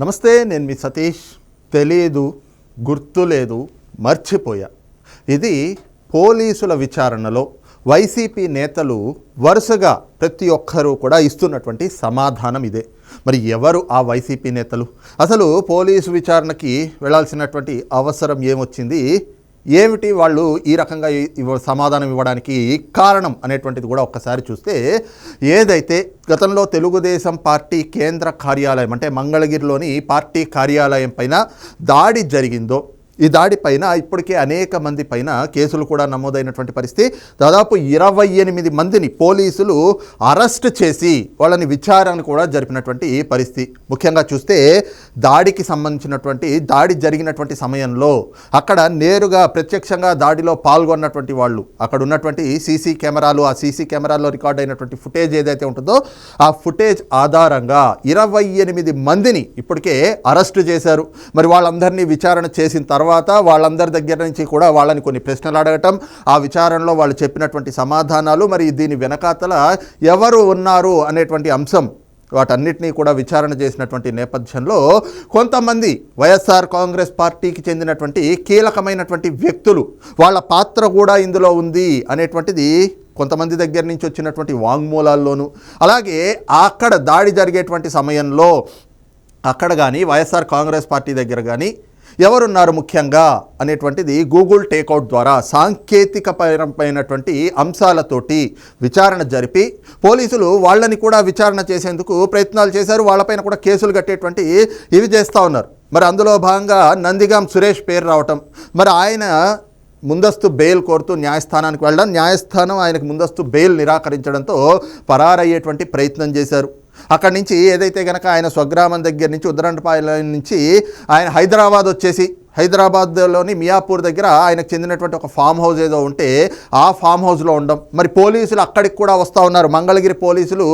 నమస్తే నేను మీ సతీష్. తెలియదు గుర్తులేదు మర్చిపోయా. ఇది పోలీసుల విచారణలో వైసీపీ నేతలు వరుసగా ప్రతి ఒక్కరూ కూడా ఇస్తున్నటువంటి సమాధానం ఇదే. మరి ఎవరు ఆ వైసీపీ నేతలు? అసలు పోలీసు విచారణకి వెళ్ళాల్సినటువంటి అవసరం ఏమొచ్చింది? ఏమిటి వాళ్ళు ఈ రకంగా సమాధానం ఇవ్వడానికి కారణం అనేటువంటిది కూడా ఒక్కసారి చూస్తే ఏదైతే గతంలో తెలుగుదేశం పార్టీ కేంద్ర కార్యాలయం అంటే మంగళగిరిలోని పార్టీ కార్యాలయం పైన దాడి జరిగిందో ఈ దాడి పైన ఇప్పటికే అనేక మంది పైన కేసులు కూడా నమోదైనటువంటి పరిస్థితి. దాదాపు ఇరవై ఎనిమిది మందిని పోలీసులు అరెస్ట్ చేసి వాళ్ళని విచారణ కూడా జరిపినటువంటి పరిస్థితి. ముఖ్యంగా చూస్తే దాడికి సంబంధించినటువంటి దాడి జరిగినటువంటి సమయంలో అక్కడ నేరుగా ప్రత్యక్షంగా దాడిలో పాల్గొన్నటువంటి వాళ్ళు అక్కడ ఉన్నటువంటి సీసీ కెమెరాలు ఆ సీసీ కెమెరాల్లో రికార్డ్ అయినటువంటి ఫుటేజ్ ఏదైతే ఉంటుందో ఆ ఫుటేజ్ ఆధారంగా ఇరవై ఎనిమిది మందిని ఇప్పటికే అరెస్ట్ చేశారు. మరి వాళ్ళందరినీ విచారణ చేసిన తర్వాత తర్వాత వాళ్ళందరి దగ్గర నుంచి కూడా వాళ్ళని కొన్ని ప్రశ్నలు అడగటం ఆ విచారణలో వాళ్ళు చెప్పినటువంటి సమాధానాలు మరి దీని వెనకాతల ఎవరు ఉన్నారు అనేటువంటి అంశం వాటన్నిటినీ కూడా విచారణ చేసినటువంటి నేపథ్యంలో కొంతమంది వైఎస్ఆర్ కాంగ్రెస్ పార్టీకి చెందినటువంటి కీలకమైనటువంటి వ్యక్తులు వాళ్ళ పాత్ర కూడా ఇందులో ఉంది అనేటువంటిది కొంతమంది దగ్గర నుంచి వచ్చినటువంటి వాంగ్మూలాల్లోనూ అలాగే అక్కడ దాడి జరిగేటువంటి సమయంలో అక్కడ కానీ వైఎస్ఆర్ కాంగ్రెస్ పార్టీ దగ్గర కానీ ఎవరున్నారు ముఖ్యంగా అనేటువంటిది గూగుల్ టేక్అవుట్ ద్వారా సాంకేతికపరమైనటువంటి అంశాలతోటి విచారణ జరిపి పోలీసులు వాళ్ళని కూడా విచారణ చేసేందుకు ప్రయత్నాలు చేశారు. వాళ్ళపైన కూడా కేసులు కట్టేటువంటి ఇవి చేస్తూ ఉన్నారు. మరి అందులో భాగంగా నందిగాం సురేష్ పేరు రావటం. మరి ఆయన ముందస్తు బెయిల్ కోరుతూ న్యాయస్థానానికి వెళ్ళడం. న్యాయస్థానం ఆయనకు ముందస్తు బెయిల్ నిరాకరించడంతో పరారయ్యేటువంటి ప్రయత్నం చేశారు. అక్కడి నుంచి ఏదైతే గనక ఆయన స్వగ్రామం దగ్గర నుంచి ఉద్దరంటపాయల నుంచి ఆయన హైదరాబాద్ వచ్చేసి హైదరాబాద్లోని మియాపూర్ దగ్గర ఆయనకు చెందినటువంటి ఒక ఫామ్ హౌస్ ఏదో ఉంటే ఆ ఫామ్ హౌస్లో ఉండడం మరి పోలీసులు అక్కడికి కూడా వస్తూ ఉన్నారు. మంగళగిరి పోలీసులు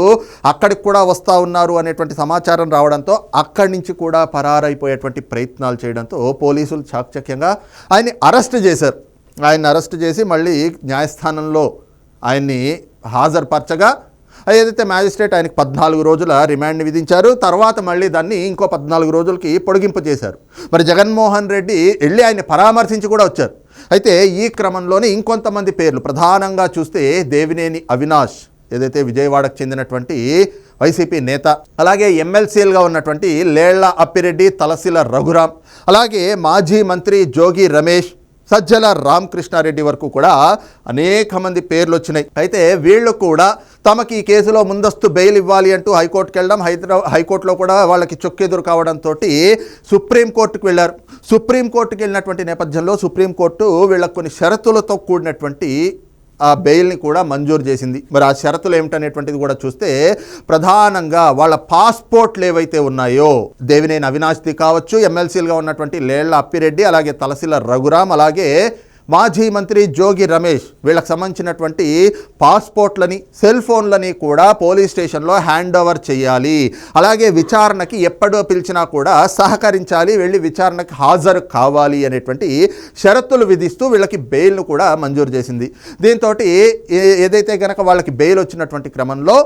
అక్కడికి కూడా వస్తూ ఉన్నారు అనేటువంటి సమాచారం రావడంతో అక్కడి నుంచి కూడా పరారైపోయేటువంటి ప్రయత్నాలు చేయడంతో పోలీసులు చాకచక్యంగా ఆయన్ని అరెస్ట్ చేశారు. ఆయన్ని అరెస్ట్ చేసి మళ్ళీ న్యాయస్థానంలో ఆయన్ని హాజరుపరచగా ఏదైతే మ్యాజిస్ట్రేట్ ఆయనకి పద్నాలుగు రోజుల రిమాండ్ విధించారు తర్వాత మళ్ళీ దాన్ని ఇంకో పద్నాలుగు రోజులకి పొడిగింపు చేశారు. మరి జగన్మోహన్ రెడ్డి వెళ్ళి ఆయన్ని పరామర్శించి కూడా వచ్చారు. అయితే ఈ క్రమంలోనే ఇంకొంతమంది పేర్లు ప్రధానంగా చూస్తే దేవినేని అవినాష్ ఏదైతే విజయవాడకు చెందినటువంటి వైసీపీ నేత అలాగే ఎమ్మెల్సీలుగా ఉన్నటువంటి లేళ్ళ అప్పిరెడ్డి తలసిల రఘురాం అలాగే మాజీ మంత్రి జోగి రమేష్ సజ్జల రామకృష్ణారెడ్డి వరకు కూడా అనేక మంది పేర్లు వచ్చినాయి అయితే వీళ్ళు కూడా తమకి ఈ కేసులో ముందస్తు బెయిల్ ఇవ్వాలి అంటూ హైకోర్టుకి వెళ్ళడం హైదరా హైకోర్టులో కూడా వాళ్ళకి చొక్కెదురు కావడంతో సుప్రీంకోర్టుకు వెళ్ళారు. సుప్రీంకోర్టుకి వెళ్ళినటువంటి నేపథ్యంలో సుప్రీంకోర్టు వీళ్ళకు కొన్ని షరతులతో కూడినటువంటి ఆ బెయిల్ని కూడా మంజూరు చేసింది. మరి ఆ షరతులు ఏమిటనేటువంటిది కూడా చూస్తే ప్రధానంగా వాళ్ళ పాస్పోర్ట్లు ఏవైతే ఉన్నాయో దేవినేని అవినాష్ది కావచ్చు ఎమ్మెల్సీలుగా ఉన్నటువంటి లేళ్ళ అప్పిరెడ్డి అలాగే తలసిల రఘురాం అలాగే మాజీ మంత్రి జోగి రమేష్ వీళ్ళకి సంబంధించినటువంటి పాస్పోర్ట్లని సెల్ ఫోన్లని కూడా పోలీస్ స్టేషన్లో హ్యాండ్ ఓవర్ చేయాలి. అలాగే విచారణకి ఎప్పుడో పిలిచినా కూడా సహకరించాలి వెళ్ళి విచారణకి హాజరు కావాలి అనేటువంటి షరతులు విధిస్తూ వీళ్ళకి బెయిల్ను కూడా మంజూరు చేసింది. దీంతో ఏదైతే గనక వాళ్ళకి బెయిల్ వచ్చినటువంటి క్రమంలో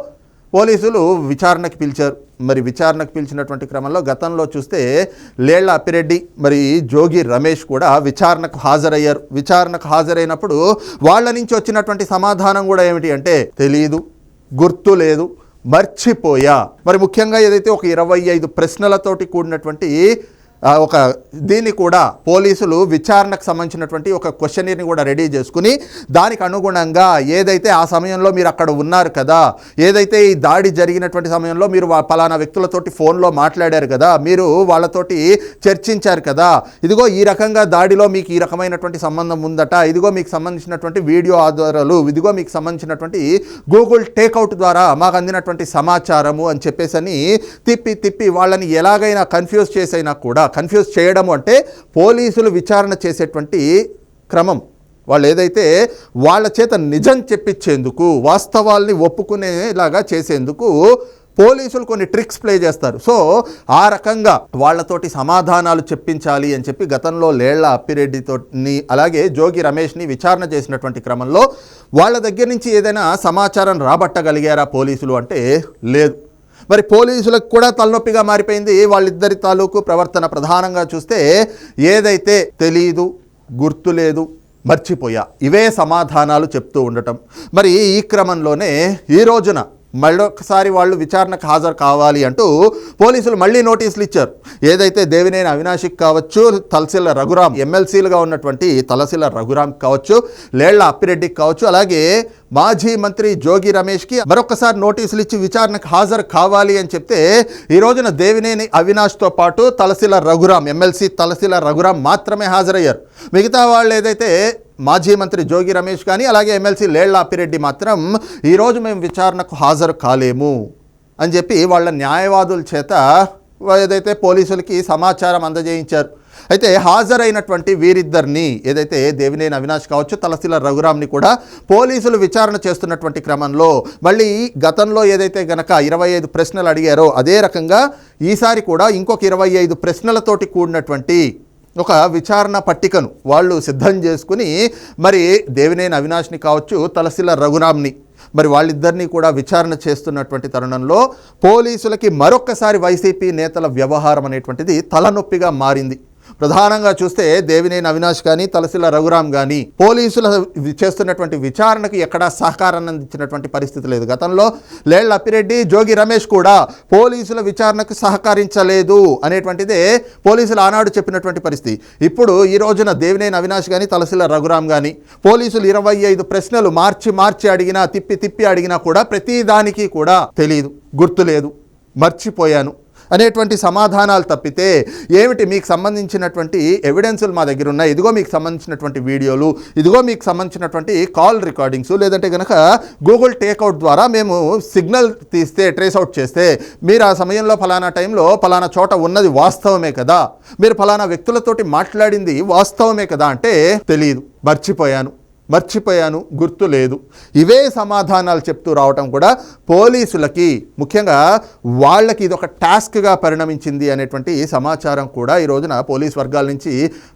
పోలీసులు విచారణకు పిలిచారు. మరి విచారణకు పిలిచినటువంటి క్రమంలో గతంలో చూస్తే లేళ్ళ అప్పిరెడ్డి మరి జోగి రమేష్ కూడా విచారణకు హాజరయ్యారు. విచారణకు హాజరైనప్పుడు వాళ్ళ నుంచి వచ్చినటువంటి సమాధానం కూడా ఏమిటి అంటే తెలియదు గుర్తు లేదు మర్చిపోయా. మరి ముఖ్యంగా ఏదైతే ఒక ఇరవై ఐదు ప్రశ్నలతోటి కూడినటువంటి ఒక దీన్ని కూడా పోలీసులు విచారణకు సంబంధించినటువంటి ఒక క్వశ్చనీర్ని కూడా రెడీ చేసుకుని దానికి అనుగుణంగా ఏదైతే ఆ సమయంలో మీరు అక్కడ ఉన్నారు కదా ఏదైతే ఈ దాడి జరిగినటువంటి సమయంలో మీరు పలానా వ్యక్తులతోటి ఫోన్లో మాట్లాడారు కదా మీరు వాళ్ళతోటి చర్చించారు కదా ఇదిగో ఈ రకంగా దాడిలో మీకు ఈ రకమైనటువంటి సంబంధం ఉందట ఇదిగో మీకు సంబంధించినటువంటి వీడియో ఆధారాలు ఇదిగో మీకు సంబంధించినటువంటి గూగుల్ టేక్అవుట్ ద్వారా మాకు అందినటువంటి సమాచారము అని చెప్పేసి అని తిప్పి తిప్పి వాళ్ళని ఎలాగైనా కన్ఫ్యూజ్ చేసైనా కూడా కన్ఫ్యూజ్ చేయడం అంటే పోలీసులు విచారణ చేసేటువంటి క్రమం. వాళ్ళు ఏదైతే వాళ్ళ చేత నిజం చెప్పించేందుకు వాస్తవాల్ని ఒప్పుకునేలాగా చేసేందుకు పోలీసులు కొన్ని ట్రిక్స్ ప్లే చేస్తారు. సో ఆ రకంగా వాళ్ళతోటి సమాధానాలు చెప్పించాలి అని చెప్పి గతంలో లేళ్ళ అప్పిరెడ్డితోని అలాగే జోగి రమేష్ని విచారణ చేసినటువంటి క్రమంలో వాళ్ళ దగ్గర నుంచి ఏదైనా సమాచారం రాబట్టగలిగారా పోలీసులు అంటే లేదు. మరి పోలీసులకు కూడా తలనొప్పిగా మారిపోయింది. వాళ్ళిద్దరి తాలూకు ప్రవర్తన ప్రధానంగా చూస్తే ఏదైతే తెలీదు గుర్తులేదు మర్చిపోయా. ఇవే సమాధానాలు చెప్తూ ఉండటం. మరి ఈ క్రమంలోనే ఈ రోజున మళ్ళొకసారి వాళ్ళు విచారణకు హాజరు కావాలి అంటూ పోలీసులు మళ్ళీ నోటీసులు ఇచ్చారు. ఏదైతే దేవినేని అవినాషిక్ కావచ్చు తలసిల రఘురాం ఎమ్మెల్సీలుగా ఉన్నటువంటి తలసిల రఘురాం కావచ్చు లేళ్ళ అప్పిరెడ్డికి కావచ్చు అలాగే మాజీ మంత్రి జోగి రమేష్కి మరొకసారి నోటీసులు ఇచ్చి విచారణకు హాజరు కావాలి అని చెప్తే ఈ రోజున దేవినేని అవినాష్తో పాటు తలసిల రఘురాం ఎమ్మెల్సీ తలసిల రఘురాం మాత్రమే హాజరయ్యారు. మిగతా వాళ్ళు ఏదైతే మాజీ మంత్రి జోగి రమేష్ కానీ అలాగే ఎమ్మెల్సీ లేళ్ళాపిరెడ్డి మాత్రం ఈరోజు మేము విచారణకు హాజరు కాలేము అని చెప్పి వాళ్ళ న్యాయవాదుల చేత ఏదైతే పోలీసులకి సమాచారం అందజేయించారు. అయితే హాజరైనటువంటి వీరిద్దరిని ఏదైతే దేవినేని అవినాష్ కావచ్చు తలసిల రఘురామ్ని కూడా పోలీసులు విచారణ చేస్తున్నటువంటి క్రమంలో మళ్ళీ గతంలో ఏదైతే గనక ఇరవై ఐదు ప్రశ్నలు అడిగారో అదే రకంగా ఈసారి కూడా ఇంకొక ఇరవై ఐదు ప్రశ్నలతోటి కూడినటువంటి ఒక విచారణ పట్టికను వాళ్ళు సిద్ధం చేసుకుని మరి దేవినేని అవినాష్ని కావచ్చు తలసిల రఘురామ్ని మరి వాళ్ళిద్దరినీ కూడా విచారణ చేస్తున్నటువంటి తరుణంలో పోలీసులకి మరొక్కసారి వైసీపీ నేతల వ్యవహారం అనేటువంటిది తలనొప్పిగా మారింది. ప్రధానంగా చూస్తే దేవినేని అవినాష్ కానీ తలసిల రఘురామ్ కానీ పోలీసుల చేస్తున్నటువంటి విచారణకు ఎక్కడా సహకారాన్ని అందించినటువంటి పరిస్థితి లేదు. గతంలో లేళ్ళ అప్పిరెడ్డి జోగి రమేష్ కూడా పోలీసుల విచారణకు సహకరించలేదు అనేటువంటిదే పోలీసులు ఆనాడు చెప్పినటువంటి పరిస్థితి. ఇప్పుడు ఈ రోజున దేవినేని అవినాష్ కానీ తలసిల రఘురామ్ కానీ పోలీసులు ఇరవై ఐదు ప్రశ్నలు మార్చి మార్చి అడిగినా తిప్పి తిప్పి అడిగినా కూడా ప్రతిదానికి కూడా తెలియదు గుర్తులేదు మర్చిపోయాను. అనేటువంటి సమాధానాలు తప్పితే ఏమిటి మీకు సంబంధించినటువంటి ఎవిడెన్సులు మా దగ్గర ఉన్నాయి. ఇదిగో మీకు సంబంధించినటువంటి వీడియోలు ఇదిగో మీకు సంబంధించినటువంటి కాల్ రికార్డింగ్స్ లేదంటే కనుక గూగుల్ టేక్అవుట్ ద్వారా మేము సిగ్నల్ తీస్తే ట్రేస్ అవుట్ చేస్తే మీరు ఆ సమయంలో ఫలానా టైంలో ఫలానా చోట ఉన్నది వాస్తవమే కదా. మీరు ఫలానా వ్యక్తులతోటి మాట్లాడింది వాస్తవమే కదా అంటే తెలియదు. మర్చిపోయాను. మర్చిపోయాను గుర్తు లేదు. ఇవే సమాధానాలు చెప్తూ రావటం కూడా పోలీసులకి ముఖ్యంగా వాళ్ళకి ఇది ఒక టాస్క్గా పరిణమించింది అనేటువంటి సమాచారం కూడా ఈ రోజున పోలీస్ వర్గాల నుంచి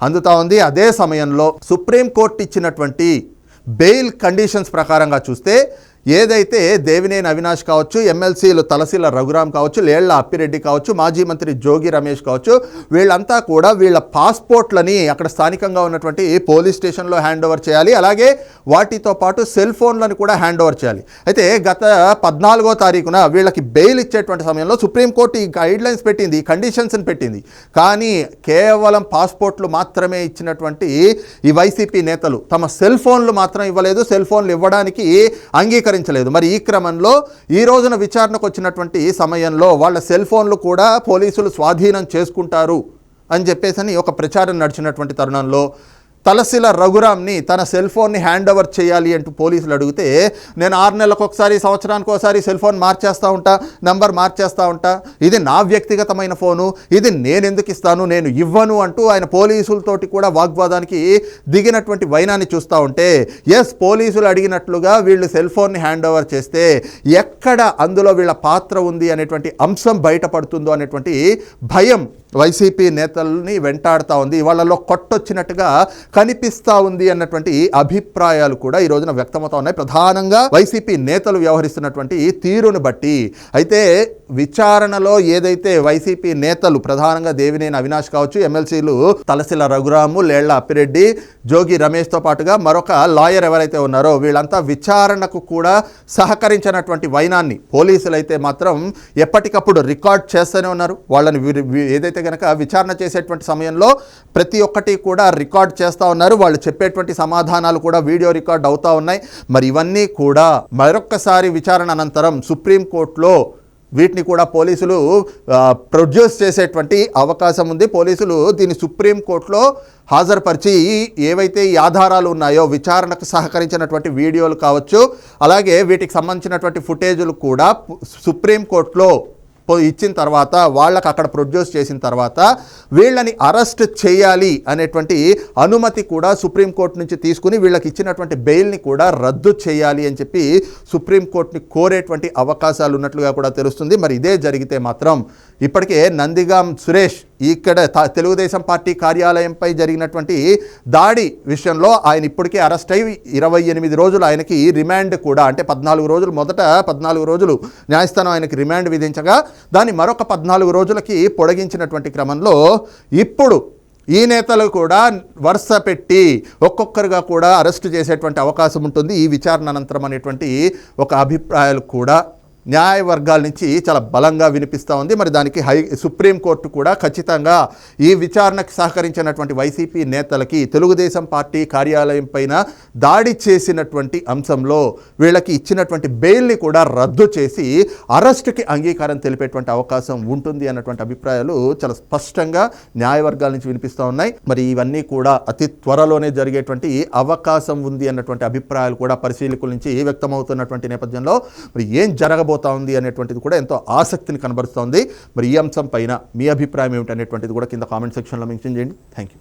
అందుతా ఉంది. అదే సమయంలో సుప్రీంకోర్టు ఇచ్చినటువంటి బెయిల్ కండిషన్స్ ప్రకారంగా చూస్తే ఏదైతే దేవినేని అవినాష్ కావచ్చు ఎమ్మెల్సీలు తలసీల రఘురాం కావచ్చు లేళ్ళ అప్పిరెడ్డి కావచ్చు మాజీ మంత్రి జోగి రమేష్ కావచ్చు వీళ్ళంతా కూడా వీళ్ళ పాస్పోర్ట్లని అక్కడ స్థానికంగా ఉన్నటువంటి పోలీస్ స్టేషన్లో హ్యాండ్ ఓవర్ చేయాలి. అలాగే వాటితో పాటు సెల్ ఫోన్లను కూడా హ్యాండ్ ఓవర్ చేయాలి. అయితే గత పద్నాలుగో తారీఖున వీళ్ళకి బెయిల్ ఇచ్చేటువంటి సమయంలో సుప్రీంకోర్టు ఈ గైడ్లైన్స్ పెట్టింది ఈ కండిషన్స్ని పెట్టింది. కానీ కేవలం పాస్పోర్ట్లు మాత్రమే ఇచ్చినటువంటి ఈ వైసీపీ నేతలు తమ సెల్ ఫోన్లు మాత్రం ఇవ్వలేదు. సెల్ ఫోన్లు ఇవ్వడానికి స్వీకరించలేదు మరి ఈ క్రమంలో ఈ రోజున విచారణకు వచ్చినటువంటి సమయంలో వాళ్ళ సెల్ ఫోన్లు కూడా పోలీసులు స్వాధీనం చేసుకుంటారు అని చెప్పేసి అని ఒక ప్రచారం నడిచినటువంటి తరుణంలో తలసిల రఘురామ్ని తన సెల్ ఫోన్ని హ్యాండ్ ఓవర్ చేయాలి అంటూ పోలీసులు అడిగితే నేను ఆరు నెలలకు ఒకసారి సంవత్సరానికి ఒకసారి సెల్ ఫోన్ మార్చేస్తూ ఉంటా నంబర్ మార్చేస్తూ ఉంటా. ఇది నా వ్యక్తిగతమైన ఫోను ఇది నేను ఎందుకు ఇస్తాను నేను ఇవ్వను అంటూ ఆయన పోలీసులతోటి కూడా వాగ్వాదానికి దిగినటువంటి వైనాన్ని చూస్తూ ఉంటే ఎస్ పోలీసులు అడిగినట్లుగా వీళ్ళు సెల్ ఫోన్ని హ్యాండ్ ఓవర్ చేస్తే ఎక్కడ అందులో వీళ్ళ పాత్ర ఉంది అనేటువంటి అంశం బయటపడుతుందో అనేటువంటి భయం వైసీపీ నేతల్ని వెంటాడుతూ ఉంది వాళ్ళలో కొట్టొచ్చినట్టుగా కనిపిస్తూ ఉంది అన్నటువంటి అభిప్రాయాలు కూడా ఈ రోజున వ్యక్తమవుతా ఉన్నాయి. ప్రధానంగా వైసీపీ నేతలు వ్యవహరిస్తున్నటువంటి తీరును బట్టి. అయితే విచారణలో ఏదైతే వైసీపీ నేతలు ప్రధానంగా దేవినేని అవినాష్ కావచ్చు ఎమ్మెల్సీలు తలసిల రఘురాము లేళ్ళ అప్పిరెడ్డి జోగి రమేష్తో పాటుగా మరొక లాయర్ ఎవరైతే ఉన్నారో వీళ్ళంతా విచారణకు కూడా సహకరించినటువంటి వైనాన్ని పోలీసులు అయితే మాత్రం ఎప్పటికప్పుడు రికార్డ్ చేస్తూనే ఉన్నారు. వాళ్ళని ఏదైతే కనుక విచారణ చేసేటువంటి సమయంలో ప్రతి ఒక్కటి కూడా రికార్డ్ చేస్తూ ఉన్నారు. వాళ్ళు చెప్పేటువంటి సమాధానాలు కూడా వీడియో రికార్డ్ అవుతూ ఉన్నాయి. మరి ఇవన్నీ కూడా మరొక్కసారి విచారణ అనంతరం సుప్రీంకోర్టులో వీటిని కూడా పోలీసులు ప్రొడ్యూస్ చేసేటువంటి అవకాశం ఉంది. పోలీసులు దీన్ని సుప్రీంకోర్టులో హాజరుపరిచి ఏవైతే ఈ ఆధారాలు ఉన్నాయో విచారణకు సహకరించినటువంటి వీడియోలు కావచ్చు అలాగే వీటికి సంబంధించినటువంటి ఫుటేజులు కూడా సుప్రీంకోర్టులో ఇచ్చిన తర్వాత వాళ్ళకి అక్కడ ప్రొడ్యూస్ చేసిన తర్వాత వీళ్ళని అరెస్ట్ చేయాలి అనేటువంటి అనుమతి కూడా సుప్రీంకోర్టు నుంచి తీసుకుని వీళ్ళకి ఇచ్చినటువంటి బెయిల్ని కూడా రద్దు చేయాలి అని చెప్పి సుప్రీంకోర్టుని కోరేటువంటి అవకాశాలు ఉన్నట్లుగా కూడా తెలుస్తుంది. మరి ఇదే జరిగితే మాత్రం ఇప్పటికే నందిగాం సురేష్ ఇక్కడ తెలుగుదేశం పార్టీ కార్యాలయంపై జరిగినటువంటి దాడి విషయంలో ఆయన ఇప్పటికే అరెస్ట్ అయి ఇరవై ఎనిమిది రోజులు ఆయనకి రిమాండ్ కూడా అంటే పద్నాలుగు రోజులు మొదట పద్నాలుగు రోజులు న్యాయస్థానం ఆయనకి రిమాండ్ విధించగా దాన్ని మరొక పద్నాలుగు రోజులకి పొడిగించినటువంటి క్రమంలో ఇప్పుడు ఈ నేతలు కూడా వరుస పెట్టి ఒక్కొక్కరుగా కూడా అరెస్టు చేసేటువంటి అవకాశం ఉంటుంది. ఈ విచారణ అనంతరం అనేటువంటి ఒక అభిప్రాయాలు కూడా న్యాయ వర్గాల నుంచి చాలా బలంగా వినిపిస్తూ ఉంది. మరి దానికి హై సుప్రీంకోర్టు కూడా ఖచ్చితంగా ఈ విచారణకు సహకరించినటువంటి వైసీపీ నేతలకి తెలుగుదేశం పార్టీ కార్యాలయం పైన దాడి చేసినటువంటి అంశంలో వీళ్ళకి ఇచ్చినటువంటి బెయిల్ని కూడా రద్దు చేసి అరెస్టుకి అంగీకారం తెలిపేటువంటి అవకాశం ఉంటుంది అన్నటువంటి అభిప్రాయాలు చాలా స్పష్టంగా న్యాయ వర్గాల నుంచి వినిపిస్తూ ఉన్నాయి. మరి ఇవన్నీ కూడా అతి త్వరలోనే జరిగేటువంటి అవకాశం ఉంది అన్నటువంటి అభిప్రాయాలు కూడా పరిశీలకుల నుంచి వ్యక్తమవుతున్నటువంటి నేపథ్యంలో మరి ఏం జరగబో జరగబోతా ఉంది అనేటువంటిది కూడా ఎంతో ఆసక్తిని కనబరుస్తోంది. మరి ఈ అంశం పైన మీ అభిప్రాయం ఏమిటి అనేటువంటిది కూడా కింద కామెంట్ సెక్షన్లో మెన్షన్ చేయండి. Thank you